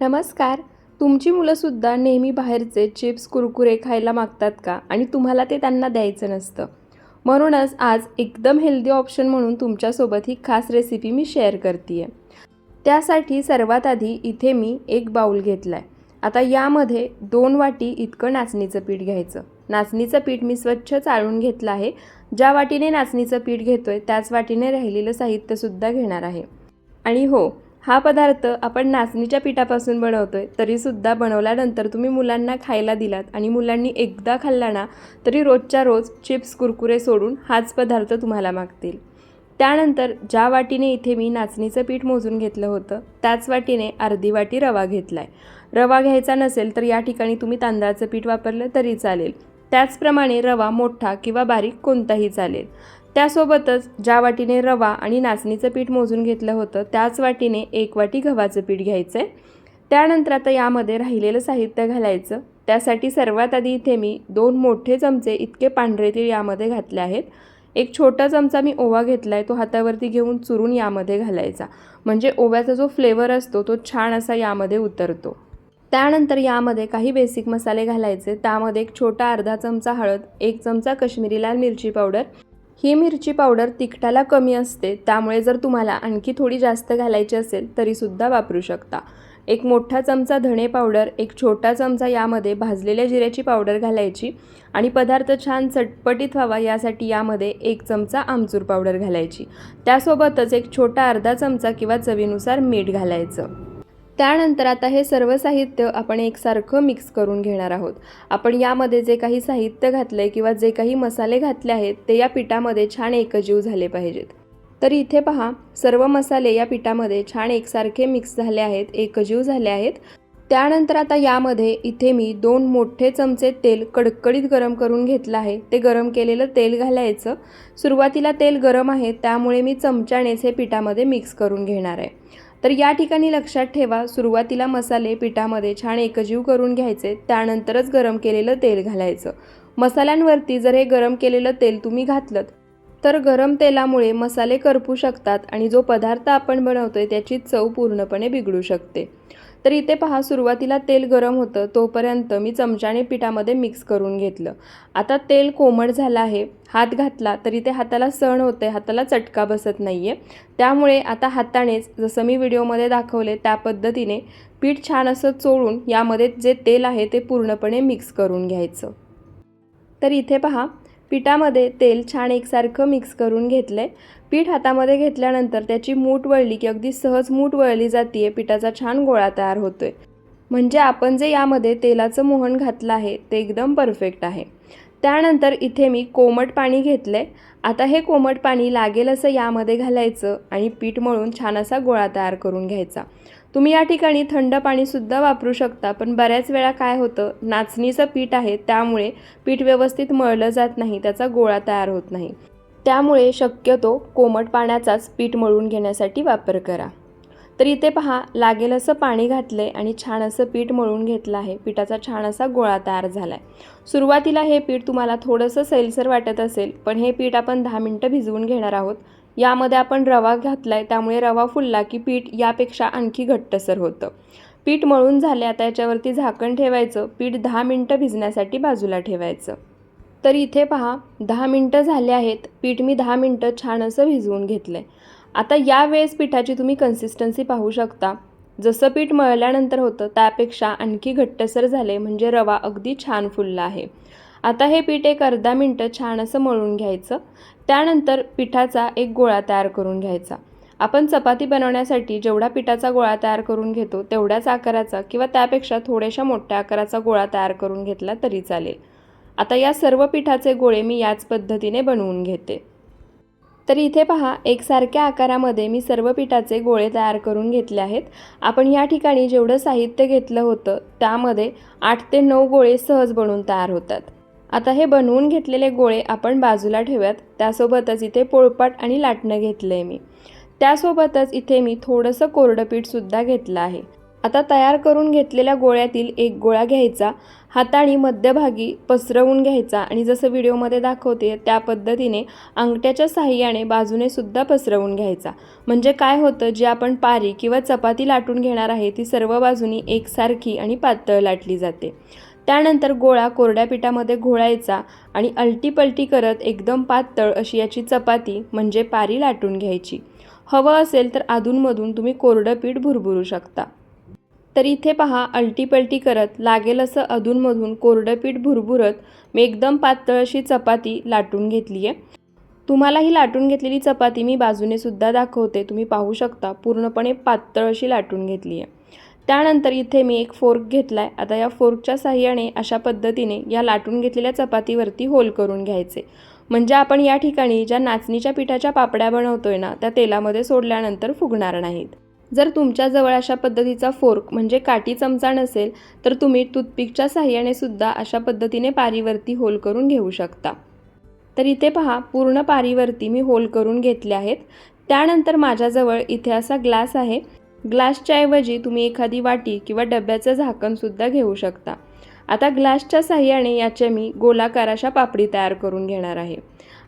नमस्कार. तुमची मुलंसुद्धा नेहमी बाहेरचे चिप्स कुरकुरे खायला मागतात का? आणि तुम्हाला ते त्यांना द्यायचं नसतं. म्हणूनच आज एकदम हेल्दी ऑप्शन म्हणून तुमच्यासोबत ही खास रेसिपी मी शेअर करते आहे त्यासाठी सर्वात आधी इथे मी एक बाऊल घेतला आहे आता यामध्ये दोन वाटी इतकं नाचणीचं पीठ घ्यायचं. नाचणीचं पीठ मी स्वच्छ चाळून घेतलं आहे. ज्या वाटीने नाचणीचं पीठ घेतो आहे त्याच वाटीने राहिलेलं साहित्यसुद्धा घेणार आहे. आणि हो हा पदार्थ आपण नाचणीच्या पिठापासून बनवतोय तरीसुद्धा बनवल्यानंतर तुम्ही मुलांना खायला दिलात आणि मुलांनी एकदा खाल्ला ना तरी रोजच्या रोज चिप्स कुरकुरे सोडून हाच पदार्थ तुम्हाला मागतील. त्यानंतर ज्या वाटीने इथे मी नाचणीचं पीठ मोजून घेतलं होतं त्याच वाटीने अर्धी वाटी रवा घेतला आहे रवा घ्यायचा नसेल तर या ठिकाणी तुम्ही तांदळाचं पीठ वापरलं तरी चालेल. त्याचप्रमाणे रवा मोठा किंवा बारीक कोणताही चालेल. त्यासोबतच ज्या वाटीने रवा आणि नाचणीचं पीठ मोजून घेतलं होतं त्याच वाटीने एक वाटी गव्हाचं पीठ घ्यायचं आहे त्यानंतर आता यामध्ये राहिलेलं साहित्य घालायचं. त्यासाठी सर्वात आधी इथे मी दोन मोठे चमचे इतके पांढरे तीळ यामध्ये घातले आहेत. एक छोटा चमचा मी ओवा घेतला आहे तो हातावरती घेऊन चुरून यामध्ये घालायचा. म्हणजे ओव्याचा जो फ्लेवर असतो तो छान असा यामध्ये उतरतो. त्यानंतर यामध्ये काही बेसिक मसाले घालायचे. त्यामध्ये एक छोटा अर्धा चमचा हळद एक चमचा कश्मीरी लाल मिरची पावडर ही मिरची पावडर तिखटाला कमी असते त्यामुळे जर तुम्हाला आणखी थोडी जास्त घालायची असेल तरीसुद्धा वापरू शकता. एक मोठा चमचा धणे पावडर एक छोटा चमचा यामध्ये भाजलेल्या जिऱ्याची पावडर घालायची आणि पदार्थ छान चटपटीत व्हावा यासाठी यामध्ये एक चमचा आमचूर पावडर घालायची. त्यासोबतच एक छोटा अर्धा चमचा किंवा चवीनुसार मीठ घालायचं. त्यानंतर आता हे सर्व साहित्य आपण एकसारखं मिक्स करून घेणार आहोत. आपण यामध्ये जे काही साहित्य घातलं आहे किंवा जे काही मसाले घातले आहेत ते या पिठामध्ये छान एकजीव झाले पाहिजेत. तर इथे पहा सर्व मसाले या पिठामध्ये छान एकसारखे मिक्स झाले आहेत एकजीव झाले आहेत. त्यानंतर आता यामध्ये इथे मी दोन मोठे चमचे तेल कडकडीत गरम करून घेतलं आहे. ते गरम केलेलं तेल घालायचं. सुरुवातीला तेल गरम आहे त्यामुळे मी चमच्यानेच हे पिठामध्ये मिक्स करून घेणार आहे. तर या ठिकाणी लक्षात ठेवा सुरुवातीला मसाले पिठामध्ये छान एकजीव करून घ्यायचे त्यानंतरच गरम केलेलं तेल घालायचं. मसाल्यांवरती जर हे गरम केलेलं तेल तुम्ही घातलं तर गरम तेलामुळे मसाले करपू शकतात आणि जो पदार्थ आपण बनवतोय त्याची चव पूर्णपणे बिघडू शकते. तर इथे पहा सुरुवातीला तेल गरम होतं तोपर्यंत मी चमच्याने पिठामध्ये मिक्स करून घेतलं. आता तेल कोमट झालं आहे हात घातला तरी ते हाताला सण होते हाताला चटका बसत नाही आहे त्यामुळे आता हातानेच जसं मी व्हिडिओमध्ये दाखवले त्या पद्धतीने पीठ छान असं चोळून यामध्ये जे तेल आहे ते पूर्णपणे मिक्स करून घ्यायचं. तर इथे पहा पिठामध्ये तेल छान एकसारखं मिक्स करून घेतलं आहे पीठ हातामध्ये घेतल्यानंतर त्याची मूठ वळली की अगदी सहज मूठ वळली जाते आहे पिठाचा छान गोळा तयार होतो आहे म्हणजे आपण जे यामध्ये तेलाचं मोहन घातलं आहे ते एकदम परफेक्ट आहे. त्यानंतर इथे मी कोमट पाणी घेतलं आहे आता हे कोमट पाणी लागेल असं यामध्ये घालायचं आणि पीठ मळून छान असा गोळा तयार करून घ्यायचा. तुम्ही या ठिकाणी थंड पाणीसुद्धा वापरू शकता पण बऱ्याच वेळा काय होतं नाचणीचं पीठ आहे त्यामुळे पीठ व्यवस्थित मळलं जात नाही त्याचा गोळा तयार होत नाही. त्यामुळे शक्यतो कोमट पाण्याचाच पीठ मळून घेण्यासाठी वापर करा. तर इथे पहा लागेल असं पाणी घातलं आहे आणि छान असं पीठ मळून घेतलं आहे. पिठाचा छान असा गोळा तयार झाला आहे सुरुवातीला हे पीठ तुम्हाला थोडंसं सैलसर वाटत असेल पण हे पीठ आपण दहा मिनटं भिजवून घेणार आहोत. यामध्ये आपण रवा घातला आहे त्यामुळे रवा फुलला की पीठ यापेक्षा आणखी घट्टसर होतं. पीठ मळून झाले आता याच्यावरती झाकण ठेवायचं. पीठ दहा मिनटं भिजण्यासाठी बाजूला ठेवायचं. तर इथे पहा दहा मिनटं झाले आहेत. पीठ मी दहा मिनटं छान असं भिजवून घेतलं आहे आता या वेळेस पिठाची तुम्ही कन्सिस्टन्सी पाहू शकता. जसं पीठ मळल्यानंतर होतं त्यापेक्षा आणखी घट्टसर झाले म्हणजे रवा अगदी छान फुलला आहे. आता हे पीठ एक अर्धा मिनटं छान असं मळून घ्यायचं. त्यानंतर पिठाचा एक गोळा तयार करून घ्यायचा. आपण चपाती बनवण्यासाठी जेवढा पिठाचा गोळा तयार करून घेतो तेवढ्याच आकाराचा किंवा त्यापेक्षा थोड्याशा मोठ्या आकाराचा गोळा तयार करून घेतला तरी चालेल. आता या सर्व पिठाचे गोळे मी याच पद्धतीने बनवून घेते. तर इथे पहा एकसारख्या आकारामध्ये मी सर्व पिठाचे गोळे तयार करून घेतले आहेत. आपण या ठिकाणी जेवढं साहित्य घेतलं होतं त्यामध्ये आठ ते नऊ गोळे सहज बनवून तयार होतात. आता हे बनवून घेतलेले गोळे आपण बाजूला ठेवूयात. त्यासोबतच इथे पोळपाट आणि लाटणं घेतलं आहे मी. त्यासोबतच इथे मी थोडंसं कोरडं पीठसुद्धा घेतलं आहे. आता तयार करून घेतलेल्या गोळ्यातील एक गोळा घ्यायचा हाताने मध्यभागी पसरवून घ्यायचा आणि जसं व्हिडिओमध्ये दाखवते त्या पद्धतीने अंगठ्याच्या साह्याने बाजूने सुद्धा पसरवून घ्यायचा. म्हणजे काय होतं जी आपण पारी किंवा चपाती लाटून घेणार आहे ती सर्व बाजूनी एकसारखी आणि पातळ लाटली जाते. त्यानंतर गोळा कोरड्या पिठामध्ये घोळायचा आणि अलटीपलटी करत एकदम पातळ अशी याची चपाती म्हणजे पारी लाटून घ्यायची. हवं असेल तर अधूनमधून तुम्ही कोरडं पीठ भुरभुरू शकता. तर इथे पहा अलटीपलटी करत लागेल असं अधूनमधून कोरडं पीठ भुरभुरत मी एकदम पातळ अशी चपाती लाटून घेतली आहे तुम्हाला ही लाटून घेतलेली चपाती मी बाजूने सुद्धा दाखवते तुम्ही पाहू शकता पूर्णपणे पातळ अशी लाटून घेतली आहे त्यानंतर इथे मी एक फोर्क घेतला आहे आता या फोर्कच्या साह्याने अशा पद्धतीने या लाटून घेतलेल्या चपातीवरती होल करून घ्यायचे. म्हणजे आपण या ठिकाणी ज्या नाचणीच्या पिठाच्या पापड्या बनवतोय ना त्या तेलामध्ये सोडल्यानंतर फुगणार नाहीत. जर तुमच्याजवळ अशा पद्धतीचा फोर्क म्हणजे काठी चमचा नसेल तर तुम्ही टूथपिकच्या साह्याने सुद्धा अशा पद्धतीने पारीवरती होल करून घेऊ शकता. तर इथे पहा पूर्ण पारीवरती मी होल करून घेतले आहेत. त्यानंतर माझ्याजवळ इथे असा ग्लास आहे. ग्लासच्या ऐवजी तुम्ही एखादी वाटी किंवा डब्याचं झाकणसुद्धा घेऊ शकता. आता ग्लासच्या साह्याने याच्या मी गोलाकार अशा पापडी तयार करून घेणार आहे.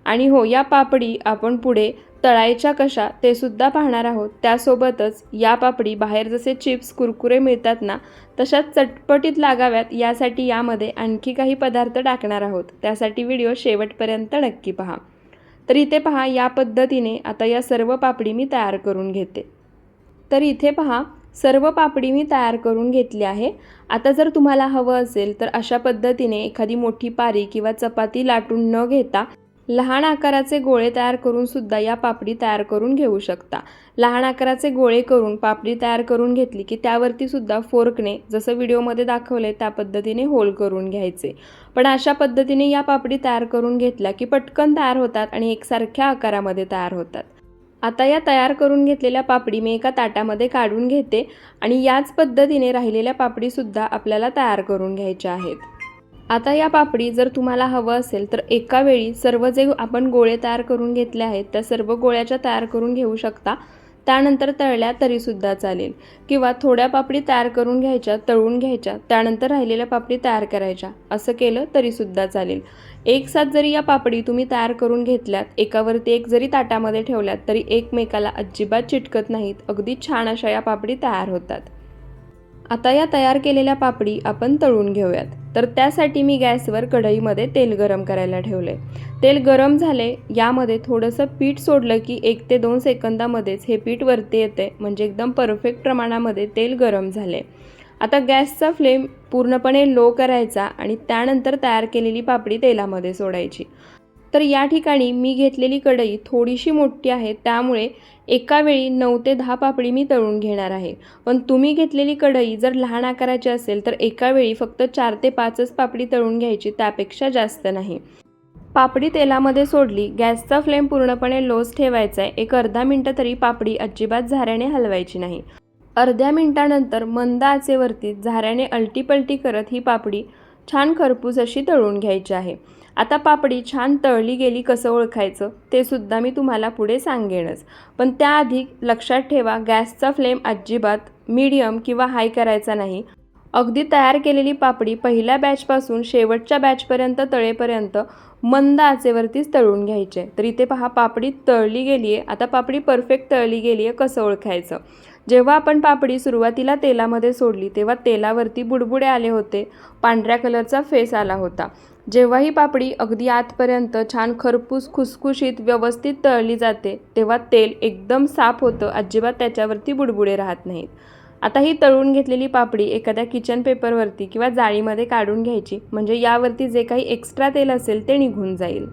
आणि हो या पापडी आपण पुढे तळायच्या कशा ते सुद्धा पाहणार आहोत. त्यासोबतच या पापडी बाहेर जसे चिप्स कुरकुरे मिळतात ना तशाच चटपटीत लागाव्यात यासाठी यामध्ये आणखी काही पदार्थ टाकणार आहोत. त्यासाठी व्हिडिओ शेवटपर्यंत नक्की पहा. तर इथे पहा या पद्धतीने आता या सर्व पापडी मी तयार करून घेते. तर इथे पहा सर्व पापडी मी तयार करून घेतली आहे. आता जर तुम्हाला हवं असेल तर अशा पद्धतीने एखादी मोठी पारी किंवा चपाती लाटून न घेता लहान आकाराचे गोळे तयार करून सुद्धा या पापडी तयार करून घेऊ शकता. लहान आकाराचे गोळे करून पापडी तयार करून घेतली की त्यावरती सुद्धा फोर्कने जसं व्हिडिओमध्ये दाखवले त्या पद्धतीने होल करून घ्यायचे. पण अशा पद्धतीने या पापडी तयार करून घेतल्या की पटकन तयार होतात आणि एकसारख्या आकारामध्ये तयार होतात. आता या तयार करून घेतलेल्या पापडी मी एका ताटामध्ये काढून घेते आणि याच पद्धतीने राहिलेल्या पापडीसुद्धा आपल्याला तयार करून घ्यायच्या आहेत. आता या पापडी जर तुम्हाला हवं असेल तर एका वेळी सर्व जे आपण गोळे तयार करून घेतले आहेत त्या सर्व गोळ्याच्या तयार करून घेऊ शकता. त्यानंतर तळल्या तरीसुद्धा चालेल. किंवा थोड्या पापडी तयार करून घ्यायच्या तळून घ्यायच्या त्यानंतर राहिलेल्या पापडी तयार करायच्या असं केलं तरीसुद्धा चालेल. एक साथ जरी या पापडी तुम्ही तयार करून घेतल्यात एकावरती एक जरी ताटामध्ये ठेवल्यात तरी एकमेकाला अजिबात चिटकत नाहीत. अगदी छान अशा या पापडी तयार होतात. आता या तयार केलेल्या पापडी आपण तळून घेऊयात. तर त्यासाठी मी गॅसवर कढईमध्ये तेल गरम करायला ठेवले तेल गरम झाले यामध्ये थोडंसं पीठ सोडलं की एक ते दोन सेकंदामध्येच हे पीठ वरती येते म्हणजे एकदम परफेक्ट प्रमाणामध्ये तेल गरम झाले आता गॅसचा फ्लेम पूर्णपणे लो करायचा आणि त्यानंतर तयार केलेली पापडी तेलामध्ये सोडायची. तर या ठिकाणी मी घेतलेली कढई थोडीशी मोठी आहे त्यामुळे एका वेळी नऊ ते दहा पापडी मी तळून घेणार आहे. पण तुम्ही घेतलेली कढई जर लहान आकाराची असेल तर एका वेळी फक्त चार ते पाचच पापडी तळून घ्यायची त्यापेक्षा जास्त नाही. पापडी तेलामध्ये सोडली गॅसचा फ्लेम पूर्णपणे लोज ठेवायचा आहे. एक अर्धा मिनटं तरी पापडी अजिबात झाऱ्याने हलवायची नाही. अर्ध्या मिनटानंतर मंद आचेवरती झाऱ्याने अलटीपलटी करत ही पापडी छान खरपूस अशी तळून घ्यायची आहे. आता पापडी छान तळली गेली कसं ओळखायचं ते सुद्धा मी तुम्हाला पुढे सांगेनच. पण त्याआधी लक्षात ठेवा गॅसचा फ्लेम अजिबात मीडियम किंवा हाय करायचा नाही. अगदी तयार केलेली पापडी पहिल्या बॅचपासून शेवटच्या बॅचपर्यंत तळेपर्यंत मंद आचेवरतीच तळून घ्यायचे. तर इथे पहा पापडी तळली गेली आहे आता पापडी परफेक्ट तळली गेली आहे कसं ओळखायचं? जेव्हा आपण पापडी सुरुवातीला तेलामध्ये सोडली तेव्हा तेलावरती बुडबुडे आले होते. पांढऱ्या कलरचा फेस आला होता. जेव्हा ही पापडी अगदी आतपर्यंत छान खरपूस खुसखुशीत व्यवस्थित तळली जाते तेव्हा तेल एकदम साफ होतं अजिबात त्याच्यावरती बुडबुडे राहत नाहीत. आता ही तळून घेतलेली पापडी एखाद्या किचन पेपरवरती किंवा जाळीमध्ये काढून घ्यायची म्हणजे यावरती जे काही एक्स्ट्रा तेल असेल ते निघून जाईल.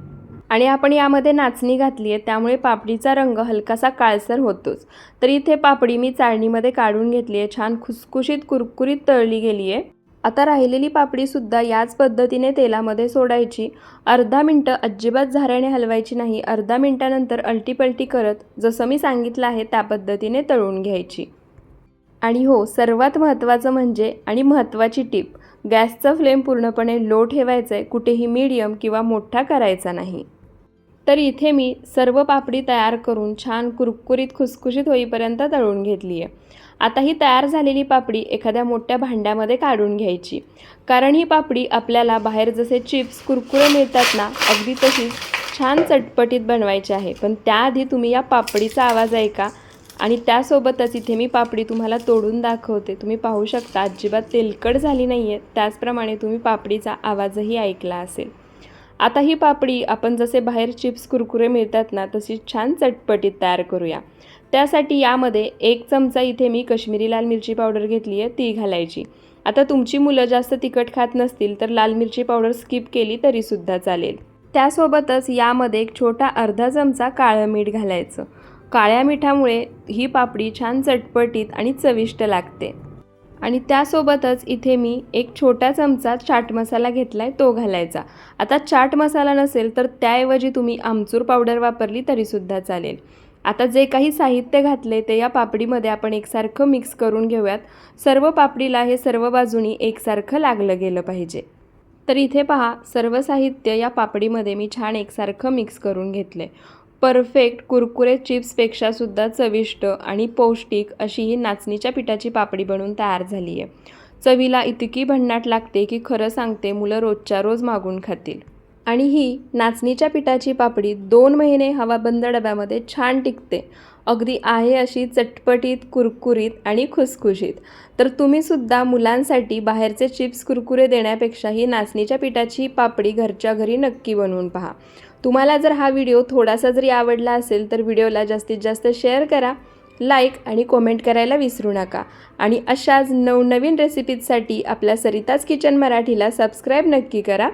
आणि आपण यामध्ये नाचणी घातली आहे त्यामुळे पापडीचा रंग हलकासा काळसर होतोच. तर इथे पापडी मी चाळणीमध्ये काढून घेतली आहे छान खुसखुशीत कुरकुरीत तळली गेली आहे. आता राहिलेली पापडीसुद्धा याच पद्धतीने तेलामध्ये सोडायची. अर्धा मिनटं अजिबात झाऱ्याने हलवायची नाही. अर्धा मिनटानंतर अलटीपलटी करत जसं मी सांगितलं आहे त्या पद्धतीने तळून घ्यायची. आणि हो सर्वात महत्त्वाचं म्हणजे आणि महत्त्वाची टीप गॅसचा फ्लेम पूर्णपणे लो ठेवायचा आहे कुठेही मीडियम किंवा मोठा करायचा नाही. तर इथे मी सर्व पापडी तयार करून छान कुरकुरीत खुसखुशीत होईपर्यंत तळून घेतली आहे आता ही तयार झालेली पापडी एखाद्या मोठ्या भांड्यामध्ये काढून घ्यायची. कारण ही पापडी आपल्याला बाहेर जसे चिप्स कुरकुरे मिळतात ना अगदी तशीच छान चटपटीत बनवायची आहे. पण त्याआधी तुम्ही या पापडीचा आवाज ऐका आणि त्यासोबतच इथे मी पापडी तुम्हाला तोडून दाखवते. तुम्ही पाहू शकता अजिबात तेलकट झाली नाही आहे त्याचप्रमाणे तुम्ही पापडीचा आवाजही ऐकला असेल. आता ही पापडी आपण जसे बाहेर चिप्स कुरकुरे मिळतात ना तशी छान चटपटीत तयार करूया. त्यासाठी यामध्ये एक चमचा इथे मी कश्मीरी लाल मिरची पावडर घेतली आहे ती घालायची. आता तुमची मुलं जास्त तिखट खात नसतील तर लाल मिरची पावडर स्किप केली तरीसुद्धा चालेल. त्यासोबतच यामध्ये एक छोटा अर्धा चमचा काळं मीठ घालायचं. काळ्या मिठामुळे ही पापडी छान चटपटीत आणि चविष्ट लागते. आणि त्यासोबतच इथे मी एक छोटा चमचा चाट मसाला घेतला आहे तो घालायचा. आता चाट मसाला नसेल तर त्याऐवजी तुम्ही आमचूर पावडर वापरली तरीसुद्धा चालेल. आता जे काही साहित्य घातले ते या पापडीमध्ये आपण एकसारखं मिक्स करून घेऊयात. सर्व पापडीला हे सर्व बाजूनी एकसारखं लागलं गेलं पाहिजे. तर इथे पहा सर्व साहित्य या पापडीमध्ये मी छान एकसारखं मिक्स करून घेतले परफेक्ट कुरकुरे चिप्सपेक्षा सुद्धा चविष्ट आणि पौष्टिक अशी ही नाचणीच्या पिठाची पापडी बनवून तयार झाली आहे. चवीला इतकी भन्नाट लागते की खरं सांगते मुलं रोजच्या रोज मागून खातील. आणि ही नाचणीच्या पिठाची पापडी दोन महिने हवाबंद डब्यामध्ये छान टिकते. अगदी आहे अशी चटपटीत कुरकुरीत आणि खुसखुशीत. तर तुम्हीसुद्धा मुलांसाठी बाहेरचे चिप्स कुरकुरे देण्यापेक्षा ही नाचणीच्या पिठाची पापडी घरच्या घरी नक्की बनवून पहा. तुम्हाला जर हा व्हिडिओ थोडासा जरी आवडला असेल तर व्हिडिओला जास्तीत जास्त शेअर करा लाईक आणि कॉमेंट करायला विसरू नका. आणि अशाच नवनवीन रेसिपीजसाठी आपल्या सरिताज किचन मराठीला सबस्क्राईब नक्की करा.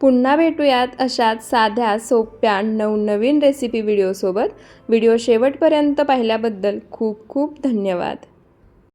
पुन्हा भेटूयात अशाच साध्या सोप्या नवनवीन रेसिपी व्हिडिओसोबत व्हिडिओ शेवटपर्यंत पाहिल्याबद्दल खूप खूप धन्यवाद.